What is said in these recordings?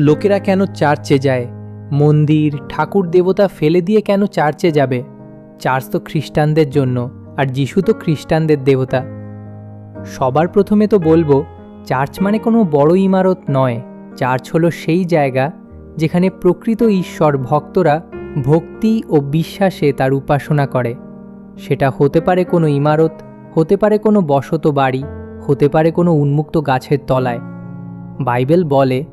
লোকেরা কেন চার্চে যায়? মন্দির, ঠাকুর, দেবতা ফেলে দিয়ে কেন চার্চে যাবে? চার্চ তো খ্রিস্টানদের জন্য, আর যিশু তো খ্রিস্টানদের দেবতা। সবার প্রথমে তো বলব, চার্চ মানে কোনো বড় ইমারত নয়। চার্চ হলো সেই জায়গা যেখানে প্রকৃত ঈশ্বর ভক্তরা ভক্তি ও বিশ্বাসে তার উপাসনা করে। সেটা হতে পারে কোনো ইমারত, হতে পারে কোনো বসত বাড়ি, হতে পারে কোনো উন্মুক্ত গাছের তলায়। বাইবেল বলে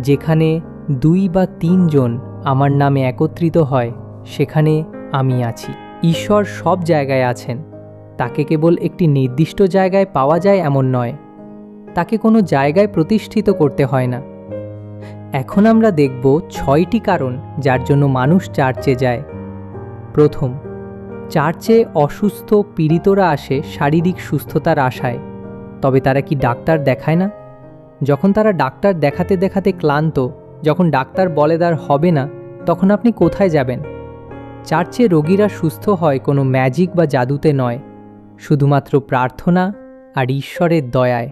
যেখানে দুই বা তিনজন আমার নামে একত্রিত হয়, সেখানে আমি আছি। ঈশ্বর সব জায়গায় আছেন। তাকে কেবল একটি নির্দিষ্ট জায়গায় পাওয়া যায় এমন নয়। তাকে কোনো জায়গায় প্রতিষ্ঠিত করতে হয় না। এখন আমরা দেখব ছয়টি কারণ যার জন্য মানুষ চার্চে যায়। প্রথম, চার্চে অসুস্থ পীড়িতরা আসে শারীরিক সুস্থতার আশায়। তবে তারা কি ডাক্তার দেখায় না? যখন তারা ডাক্তার দেখাতে দেখাতে ক্লান্ত, যখন ডাক্তার বলে তার হবে না, তখন আপনি কোথায় যাবেন? চার্চে রোগীরা সুস্থ হয় কোনো ম্যাজিক বা জাদুতে নয়, শুধুমাত্র প্রার্থনা আর ঈশ্বরের দয়ায়।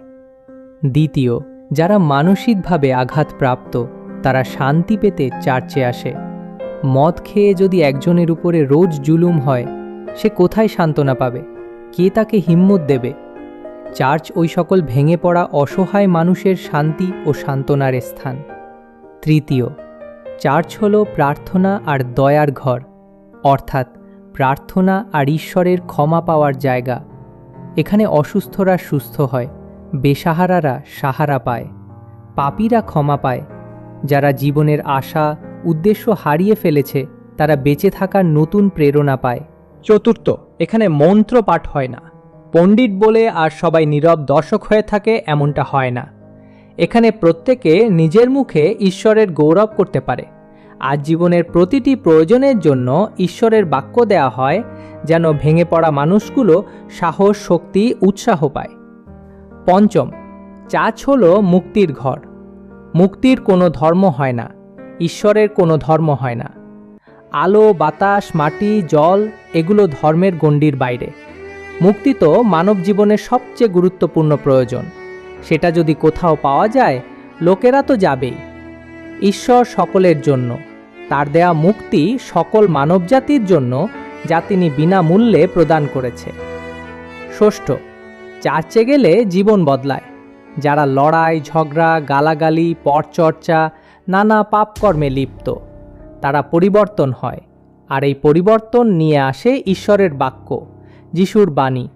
দ্বিতীয়, যারা মানসিকভাবে আঘাতপ্রাপ্ত, তারা শান্তি পেতে চার্চে আসে। মদ খেয়ে যদি একজনের উপরে রোজ জুলুম হয়, সে কোথায় সান্ত্বনা পাবে? কে তাকে হিম্মত দেবে? চার্চ ওই সকল ভেঙে পড়া অসহায় মানুষের শান্তি ও সান্ত্বনার স্থান। তৃতীয়, চার্চ হল প্রার্থনা আর দয়ার ঘর, অর্থাৎ প্রার্থনা আর ঈশ্বরের ক্ষমা পাওয়ার জায়গা। এখানে অসুস্থরা সুস্থ হয়, বেসাহারারা সাহারা পায়, পাপীরা ক্ষমা পায়। যারা জীবনের আশা, উদ্দেশ্য হারিয়ে ফেলেছে, তারা বেঁচে থাকার নতুন প্রেরণা পায়। চতুর্থ, এখানে মন্ত্র পাঠ হয় না। পণ্ডিত বলে আর সবাই নীরব দর্শক হয়ে থাকে এমনটা হয় না। এখানে প্রত্যেকে নিজের মুখে ঈশ্বরের গৌরব করতে পারে। আর জীবনের প্রতিটি প্রয়োজনের জন্য ঈশ্বরের বাক্য দেয়া হয় যেন ভেঙে পড়া মানুষগুলো সাহস, শক্তি, উৎসাহ পায়। পঞ্চম চার্চ হল মুক্তির ঘর। মুক্তির কোনো ধর্ম হয় না, ঈশ্বরের কোনো ধর্ম হয় না। আলো, বাতাস, মাটি, জল, এগুলো ধর্মের গণ্ডির বাইরে। মুক্তি তো মানব জীবনের সবচেয়ে গুরুত্বপূর্ণ প্রয়োজন। সেটা যদি কোথাও পাওয়া যায়, লোকেরা তো যাবেই। ঈশ্বর সকলের জন্য, তার দেয়া মুক্তি সকল মানবজাতির জন্য, যা তিনি বিনামূল্যে প্রদান করেছে। ষষ্ঠ, চার্চে গেলে জীবন বদলায়। যারা লড়াই, ঝগড়া, গালাগালি পরচর্চা নানা পাপকর্মে লিপ্ত, তারা পরিবর্তন হয়। আর এই পরিবর্তন নিয়ে আসে ঈশ্বরের বাক্য। যিশুর বাণী।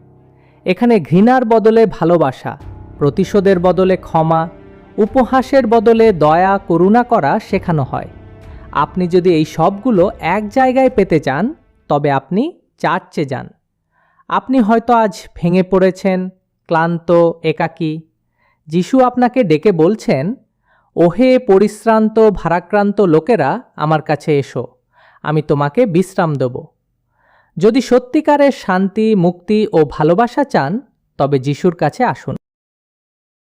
এখানে ঘৃণার বদলে ভালোবাসা, প্রতিশোধের বদলে ক্ষমা, উপহাসের বদলে দয়া, করুণা করা শেখানো হয়। আপনি যদি এই সবগুলো এক জায়গায় পেতে চান, তবে আপনি চার্চে যান। আপনি হয়তো আজ ভেঙে পড়েছেন, ক্লান্ত, একাকী। যিশু আপনাকে ডেকে বলছেন, ওহে পরিশ্রান্ত, ভারাক্রান্ত লোকেরা, আমার কাছে এসো। আমি তোমাকে বিশ্রাম দেব। যদি সত্যিকারের শান্তি মুক্তি ও ভালোবাসা চান তবে যিশুর কাছে আসুন।